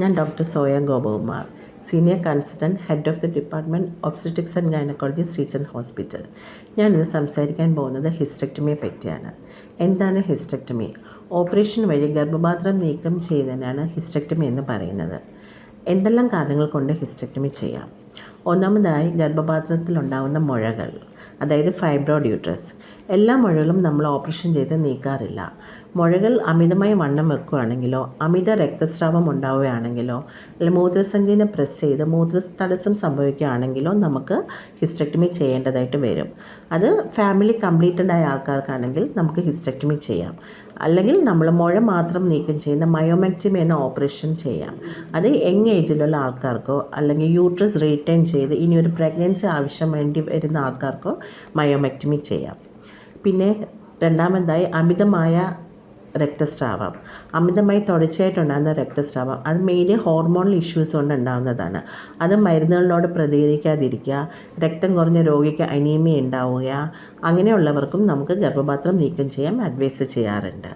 ഞാൻ doctor Soya Gopakumar senior consultant head of the department obstetrics and gynaecology Sreechand hospital. ഞാനിത് സംസാരിക്കാൻ പോകുന്നത് ഹിസ്റ്റക്ടമിയെ പറ്റിയാണ്. എന്താണ് ഹിസ്റ്റക്ടമി? ഓപ്പറേഷൻ വഴി ഗർഭപാത്രം നീക്കം ചെയ്യുന്നതിനാണ് ഹിസ്റ്റക്ടമി എന്ന് പറയുന്നത്. എന്തെല്ലാം കാരണങ്ങൾ കൊണ്ട് ഹിസ്റ്റക്ടമി ചെയ്യാം? ഒന്നാമതായി ഗർഭപാത്രത്തിലുണ്ടാകുന്ന മുഴകൾ അതായത് ഫൈബ്രോഡ് യൂട്രസ് എല്ലാ മുഴകളും നമ്മൾ ഓപ്പറേഷൻ ചെയ്ത് നീക്കാറില്ല. മുഴകൾ അമിതമായി വണ്ണം വെക്കുകയാണെങ്കിലോ അമിത രക്തസ്രാവം ഉണ്ടാവുകയാണെങ്കിലോ അല്ലെങ്കിൽ മൂത്രസഞ്ചിനെ പ്രസ് ചെയ്ത് മൂത്ര തടസ്സം സംഭവിക്കുകയാണെങ്കിലോ നമുക്ക് ഹിസ്റ്റക്ടമി ചെയ്യേണ്ടതായിട്ട് വരും. അത് ഫാമിലി കംപ്ലീറ്റഡ് ആയ ആൾക്കാർക്കാണെങ്കിൽ നമുക്ക് ഹിസ്റ്റക്ടമി ചെയ്യാം. അല്ലെങ്കിൽ നമ്മൾ മുഴ മാത്രം നീക്കം ചെയ്യുന്ന മയോമെക്ടമി എന്ന ഓപ്പറേഷൻ ചെയ്യാം. അത് യങ് ഏജിലുള്ള ആൾക്കാർക്കോ അല്ലെങ്കിൽ യൂട്രസ് റീറ്റൈൻ ചെയ്ത് ഇനി ഒരു പ്രഗ്നൻസി ആവശ്യം വേണ്ടി വരുന്ന ആൾക്കാർക്കോ മയോമെക്ടമി ചെയ്യാം. പിന്നെ രണ്ടാമതായി അമിതമായ രക്തസ്രാവം. അമിതമായി തുടർച്ചയായിട്ടുണ്ടാകുന്ന രക്തസ്രാവം. അത് മെയിൻലി ഹോർമോണൽ ഇഷ്യൂസ് കൊണ്ട് ഉണ്ടാകുന്നതാണ് അത് മരുന്നുകളോട് പ്രതികരിക്കാതിരിക്കുക രക്തം കുറഞ്ഞ രോഗിക്ക് അനീമിയ ഉണ്ടാവുക അങ്ങനെയുള്ളവർക്കും നമുക്ക് ഗർഭപാത്രം നീക്കം ചെയ്യാൻ അഡ്വൈസ് ചെയ്യാറുണ്ട്.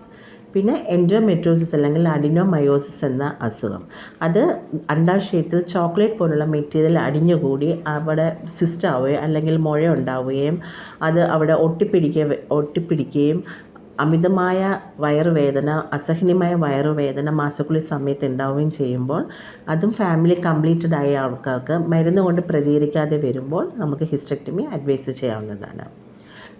പിന്നെ എൻഡോമെട്രോസിസ് അല്ലെങ്കിൽ അഡിനോമയോസിസ് എന്ന അസുഖം. അത് അണ്ടാശയത്തിൽ ചോക്ലേറ്റ് പോലുള്ള മെറ്റീരിയൽ അടിഞ്ഞുകൂടി അവിടെ സിസ്റ്റ് അല്ലെങ്കിൽ മുഴ ഉണ്ടാവുകയും അത് അവിടെ ഒട്ടിപ്പിടിക്കുക ഒട്ടിപ്പിടിക്കുകയും അമിതമായ വയറുവേദന അസഹനീയമായ വയറുവേദന മാസക്കുളി സമയത്ത് ഉണ്ടാവുകയും ചെയ്യുമ്പോൾ അതും ഫാമിലി കംപ്ലീറ്റഡ് ആയ ആൾക്കാർക്ക് മരുന്ന് കൊണ്ട് പ്രതികരിക്കാതെ വരുമ്പോൾ നമുക്ക് ഹിസ്റ്റക്ടമി അഡ്വൈസ് ചെയ്യാവുന്നതാണ്.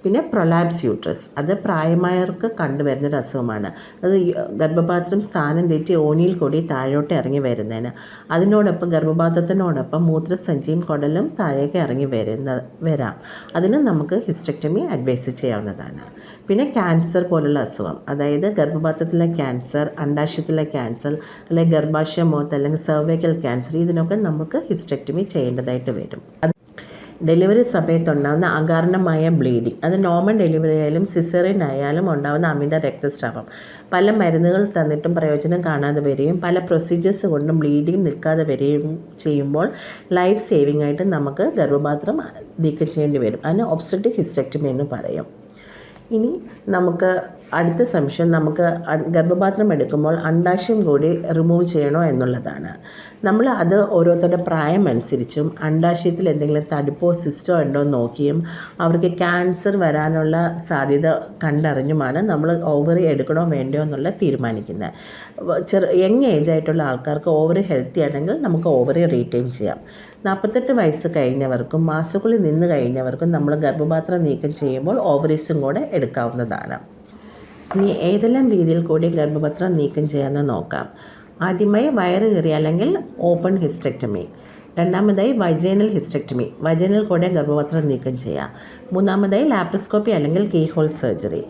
പിന്നെ പ്രൊലാപ്സ് യൂട്രസ് അത് പ്രായമായവർക്ക് കണ്ടുവരുന്നൊരു അസുഖമാണ് അത് ഗർഭപാത്രം സ്ഥാനം തെറ്റി ഓനിയിൽ കൂടി താഴോട്ട് ഇറങ്ങി വരുന്നതിന് അതിനോടൊപ്പം ഗർഭപാത്രത്തിനോടൊപ്പം മൂത്രസഞ്ചിയും കുടലും താഴേക്ക് ഇറങ്ങി വരുന്ന വരാം. അതിന് നമുക്ക് ഹിസ്റ്റക്ടമി അഡ്വൈസ് ചെയ്യാവുന്നതാണ്. പിന്നെ ക്യാൻസർ പോലുള്ള അസുഖം. അതായത് ഗർഭപാത്രത്തിലെ ക്യാൻസർ അണ്ടാശയത്തിലെ ക്യാൻസർ അല്ലെങ്കിൽ ഗർഭാശയമോത്ത് അല്ലെങ്കിൽ സെർവൈക്കൽ ക്യാൻസർ ഇതിനൊക്കെ നമുക്ക് ഹിസ്റ്റക്ടമി ചെയ്യേണ്ടതായിട്ട് വരും. ഡെലിവറി സമയത്തുണ്ടാകുന്ന അകാരണമായ ബ്ലീഡിങ്. അത് നോർമൽ ഡെലിവറി ആയാലും സിസറിൻ ആയാലും ഉണ്ടാകുന്ന അമിത രക്തസ്രാവം. പല മരുന്നുകൾ തന്നിട്ടും പ്രയോജനം കാണാതെ വരികയും പല പ്രൊസീജിയേഴ്സ് കൊണ്ടും ബ്ലീഡിങ് നിൽക്കാതെ വരികയും ചെയ്യുമ്പോൾ ലൈഫ് സേവിംഗ് ആയിട്ട് നമുക്ക് ഗർഭപാത്രം നീക്കം ചെയ്യേണ്ടി വരും. അതിന് ഒബ്സ്റ്ററ്റിക് ഹിസ്റ്റക്ടമി എന്ന് പറയും. ഇനി നമുക്ക് അടുത്ത സംശയം നമുക്ക് ഗർഭപാത്രം എടുക്കുമ്പോൾ അണ്ടാശയം കൂടി റിമൂവ് ചെയ്യണോ എന്നുള്ളതാണ്. നമ്മൾ അത് ഓരോരുത്തരുടെ പ്രായം അനുസരിച്ചും അണ്ടാശയത്തിൽ എന്തെങ്കിലും തടിപ്പോ സിസ്റ്റോ ഉണ്ടോ നോക്കിയും അവർക്ക് ക്യാൻസർ വരാനുള്ള സാധ്യത കണ്ടറിഞ്ഞുമാണ് നമ്മൾ ഓവറി എടുക്കണോ വേണ്ടയോ എന്നുള്ള തീരുമാനിക്കുന്നത്. ചെറു യങ് ഏജ് ആയിട്ടുള്ള ആൾക്കാർക്ക് ഓവറി ഹെൽത്തി ആണെങ്കിൽ നമുക്ക് ഓവറി റീറ്റെയിൻ ചെയ്യാം. നാൽപ്പത്തെട്ട് വയസ്സ് കഴിഞ്ഞവർക്കും മാസക്കുള്ളിൽ നിന്ന് കഴിഞ്ഞവർക്കും നമ്മൾ ഗർഭപാത്രം നീക്കം ചെയ്യുമ്പോൾ ഓവറീസും കൂടെ എടുക്കാവുന്നതാണ്. ഇനി ഏതെല്ലാം രീതിയിൽ കൂടി ഗർഭപത്രം നീക്കം ചെയ്യാമെന്ന് നോക്കാം. ആദ്യമായി വയറ് കീറി അല്ലെങ്കിൽ ഓപ്പൺ ഹിസ്റ്റക്ടമി. രണ്ടാമതായി വൈജൈനൽ ഹിസ്റ്റക്ടമി. വൈജൈനൽ കൂടെ ഗർഭപാത്രം നീക്കം ചെയ്യാം. മൂന്നാമതായി ലാപ്രോസ്കോപ്പി അല്ലെങ്കിൽ കീഹോൾ സർജറി.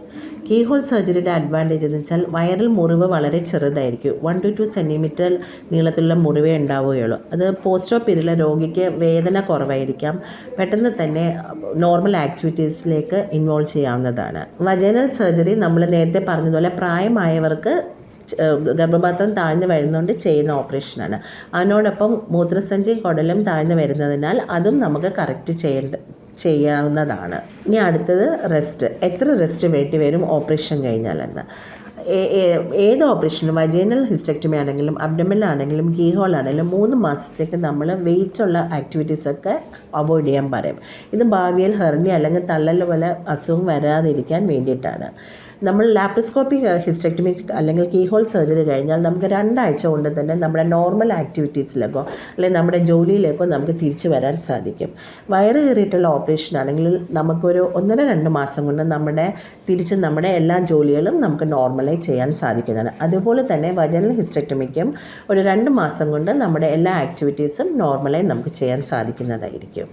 കീഹോൾ സർജറിയുടെ അഡ്വാന്റേജ് എന്ന് വെച്ചാൽ വയറിൽ മുറിവ് വളരെ ചെറുതായിരിക്കും. വൺ ടു ടു സെന്റിമീറ്റർ നീളത്തിലുള്ള മുറിവേ ഉണ്ടാവുകയുള്ളൂ. അത് പോസ്റ്റ് പിരിയുള്ള രോഗിക്ക് വേദന കുറവായിരിക്കാം. പെട്ടെന്ന് തന്നെ നോർമൽ ആക്ടിവിറ്റീസിലേക്ക് ഇൻവോൾവ് ചെയ്യാവുന്നതാണ്. വജൈനൽ സർജറി നമ്മൾ നേരത്തെ പറഞ്ഞതുപോലെ പ്രായമായവർക്ക് ഗർഭപാത്രം താഴ്ന്നു വരുന്നതുകൊണ്ട് ചെയ്യുന്ന ഓപ്പറേഷനാണ്. അതിനോടൊപ്പം മൂത്രസഞ്ചി കുടലും താഴ്ന്നു വരുന്നതിനാൽ അതും നമുക്ക് കറക്റ്റ് ചെയ്യേണ്ട ചെയ്യാവുന്നതാണ്. ഇനി അടുത്തത് റെസ്റ്റ്. എത്ര റെസ്റ്റ് വേണ്ടി വരും ഓപ്പറേഷൻ കഴിഞ്ഞാലെന്ന്? ഏത് ഓപ്പറേഷനും? വജൈനൽ ഹിസ്റ്റക്ടമി ആണെങ്കിലും അബ്ഡമിൽ ആണെങ്കിലും കീഹോൾ ആണെങ്കിലും മൂന്ന് മാസത്തേക്ക് നമ്മൾ വെയിറ്റ് വെയിറ്റുള്ള ആക്ടിവിറ്റീസൊക്കെ അവോയ്ഡ് ചെയ്യാൻ പറയും. ഇത് ഭാവിയിൽ ഹെർണി അല്ലെങ്കിൽ തള്ളൽ പോലെ അസുഖം വരാതിരിക്കാൻ വേണ്ടിയിട്ടാണ്. നമ്മൾ ലാപ്രോസ്കോപ്പി ഹിസ്റ്റക്ടമി അല്ലെങ്കിൽ കീഹോൾ സർജറി കഴിഞ്ഞാൽ നമുക്ക് രണ്ടാഴ്ച കൊണ്ട് തന്നെ നമ്മുടെ നോർമൽ ആക്ടിവിറ്റീസിലേക്കോ അല്ലെങ്കിൽ നമ്മുടെ ജോലിയിലേക്കോ നമുക്ക് തിരിച്ചു വരാൻ സാധിക്കും. വയറ് കയറിയിട്ടുള്ള ഓപ്പറേഷൻ ആണെങ്കിൽ നമുക്കൊരു ഒന്നര രണ്ട് മാസം കൊണ്ട് നമ്മുടെ തിരിച്ച് നമ്മുടെ എല്ലാ ജോലികളും നമുക്ക് നോർമലൈസ് ചെയ്യാൻ സാധിക്കുന്നതാണ്. അതുപോലെ തന്നെ വജനൽ ഹിസ്റ്റക്ടമിക്കും ഒരു രണ്ട് മാസം കൊണ്ട് നമ്മുടെ എല്ലാ ആക്ടിവിറ്റീസും നോർമലായി നമുക്ക് ചെയ്യാൻ സാധിക്കുന്നതായിരിക്കും.